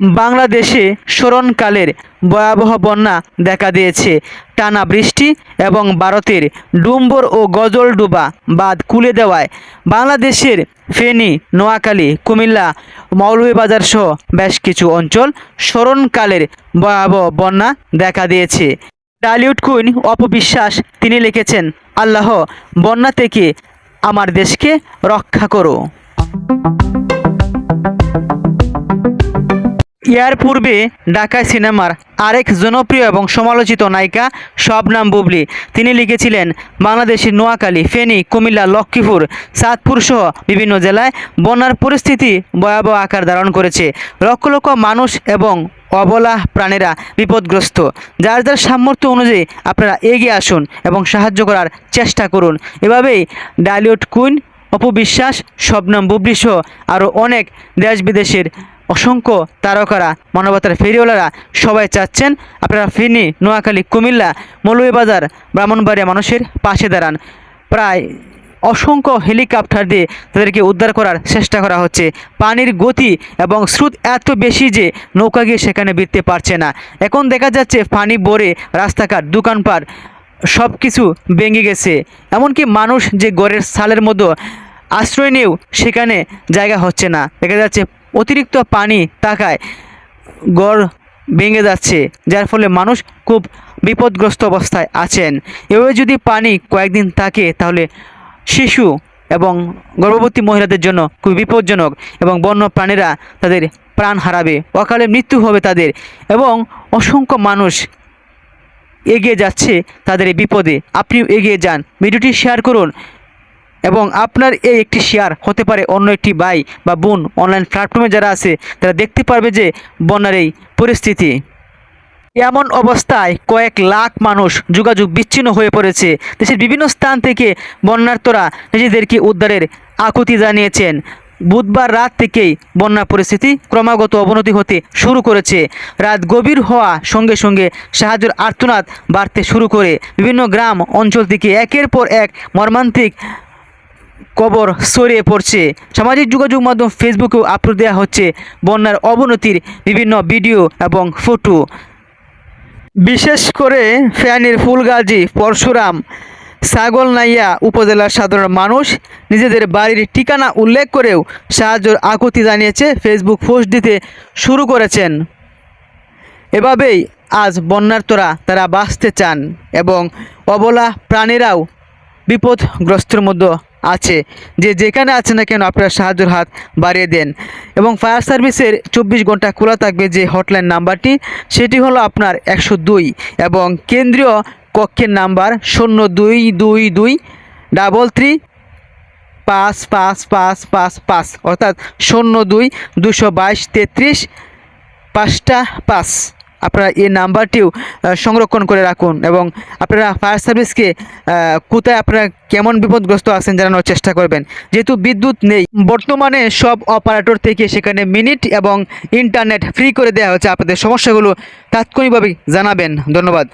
বাংলাদেশে স্মরণকালের ভয়াবহ বন্যা দেখা দিয়েছে। টানা বৃষ্টি এবং ভারতের ডুম্বর ও গজল গজলডোবা বাঁধ খুলে দেওয়ায় বাংলাদেশের ফেনী, নোয়াখালী, কুমিল্লা, মৌলভীবাজার সহ বেশ কিছু অঞ্চল স্মরণকালের ভয়াবহ বন্যা দেখা দিয়েছে। টালিউড কুইন অপবিশ্বাস, তিনি লিখেছেন, আল্লাহ, বন্যা থেকে আমার দেশকে রক্ষা করো। ইয়ার পূর্বে ঢাকা সিনেমার আরেক জনপ্রিয় এবং সমালোচিত নায়িকা শবনাম বুবলি। তিনি লিখেছিলেন, বাংলাদেশের নোয়াখালী, ফেনী, কুমিল্লা, লক্ষ্মীপুর, চাঁদপুর সহ বিভিন্ন জেলায় বন্যার পরিস্থিতি ভয়াবহ আকার ধারণ করেছে। লক্ষ লক্ষ মানুষ এবং অবলা প্রাণীরা বিপদগ্রস্ত। যার যার সামর্থ্য অনুযায়ী আপনারা এগিয়ে আসুন এবং সাহায্য করার চেষ্টা করুন। এভাবেই ডালিউড কুইন অপবিশ্বাস, শবনম বুবলি সহ আরও অনেক দেশ বিদেশের অসংখ্য তারকারা, মানবতার ফেরিওয়ালারা সবাই চাচ্ছেন আপনারা ফেনী নোয়াখালী, কুমিল্লা, মৌলভীবাজার, ব্রাহ্মণবাড়িয়া মানুষের পাশে দাঁড়ান। প্রায় অসংখ্য হেলিকপ্টার দিয়ে তাদেরকে উদ্ধার করার চেষ্টা করা হচ্ছে। পানির গতি এবং স্রোত এত বেশি যে নৌকা গিয়ে সেখানে বিরতে পারছে না। এখন দেখা যাচ্ছে পানি বরে রাস্তাঘাট, দোকানপাট সব কিছু ভেঙে গেছে। এমনকি মানুষ যে গড়ের সালের মতো আশ্রয় নিয়েও সেখানে জায়গা হচ্ছে না। দেখা যাচ্ছে অতিরিক্ত পানি থাকায় গড় ভেঙে যাচ্ছে, যার ফলে মানুষ খুব বিপদগ্রস্ত অবস্থায় আছেন। এভাবে যদি পানি কয়েকদিন থাকে, তাহলে শিশু এবং গর্ভবতী মহিলাদের জন্য খুব বিপজ্জনক এবং বন্য প্রাণীরা তাদের প্রাণ হারাবে। অকালে মৃত্যু হবে তাদের এবং অসংখ্য মানুষ এগিয়ে যাচ্ছে তাদের বিপদে। আপনিও এগিয়ে যান। ভিডিওটি শেয়ার করুন এবং আপনার এই একটি শেয়ার হতে পারে অন্য একটি ভাই বা বোন অনলাইন প্ল্যাটফর্মে যারা আছে, তারা দেখতে পারবে যে বন্যার এই পরিস্থিতি। এমন অবস্থায় কয়েক লাখ মানুষ যোগাযোগ বিচ্ছিন্ন হয়ে পড়েছে। দেশের বিভিন্ন স্থান থেকে বন্যার্তরা নিজেদেরকে উদ্ধারের আকুতি জানিয়েছেন। বুধবার রাত থেকেই বন্যা পরিস্থিতি ক্রমাগত অবনতি হতে শুরু করেছে। রাত গভীর হওয়া সঙ্গে সঙ্গে সাহায্যের আর্তনাদ বাড়তে শুরু করে। বিভিন্ন গ্রাম অঞ্চল থেকে একের পর এক মর্মান্তিক কবর ছড়িয়ে পড়ছে। সামাজিক যোগাযোগ মাধ্যম ফেসবুকেও আপলোড দেওয়া হচ্ছে বন্যার অবনতির বিভিন্ন ভিডিও এবং ফটো। বিশেষ করে ফ্যানের ফুলগাজী পরশুরাম ছাগলনাইয়া উপজেলার সাধারণ মানুষ নিজেদের বাড়ির ঠিকানা উল্লেখ করেও সাহায্যের আকুতি জানিয়েছে ফেসবুক পোস্ট দিতে শুরু করেছেন। এভাবেই আজ বন্যার্তরা তারা বাঁচতে চান এবং অবলা প্রাণীরাও বিপদগ্রস্তর মধ্যে আছে। যে যেখানে আছে না কেন আপনারা সাহায্যের হাত বাড়িয়ে দেন এবং ফায়ার সার্ভিসের চব্বিশ ঘণ্টা খোলা থাকবে যে হটলাইন নাম্বারটি, সেটি হলো আপনার একশো দুই এবং কেন্দ্রীয় কক্ষের নাম্বার শূন্য দুই দুই দুই ডাবল থ্রি পাঁচ পাঁচ পাঁচ পাঁচ পাঁচ, অর্থাৎ শূন্য দুই দুশো বাইশ তেত্রিশ পাঁচটা পাঁচ। আপনারা এই নাম্বারটিও সংরক্ষণ করে রাখুন এবং আপনারা ফায়ার সার্ভিসকে কোথায় আপনারা কেমন বিপদগ্রস্ত আছেন জানানোর চেষ্টা করবেন। যেহেতু বিদ্যুৎ নেই, বর্তমানে সব অপারেটর থেকে সেখানে মিনিট এবং ইন্টারনেট ফ্রি করে দেওয়া হচ্ছে আপনাদের সমস্যাগুলো তাৎক্ষণিকভাবে জানাবেন। ধন্যবাদ।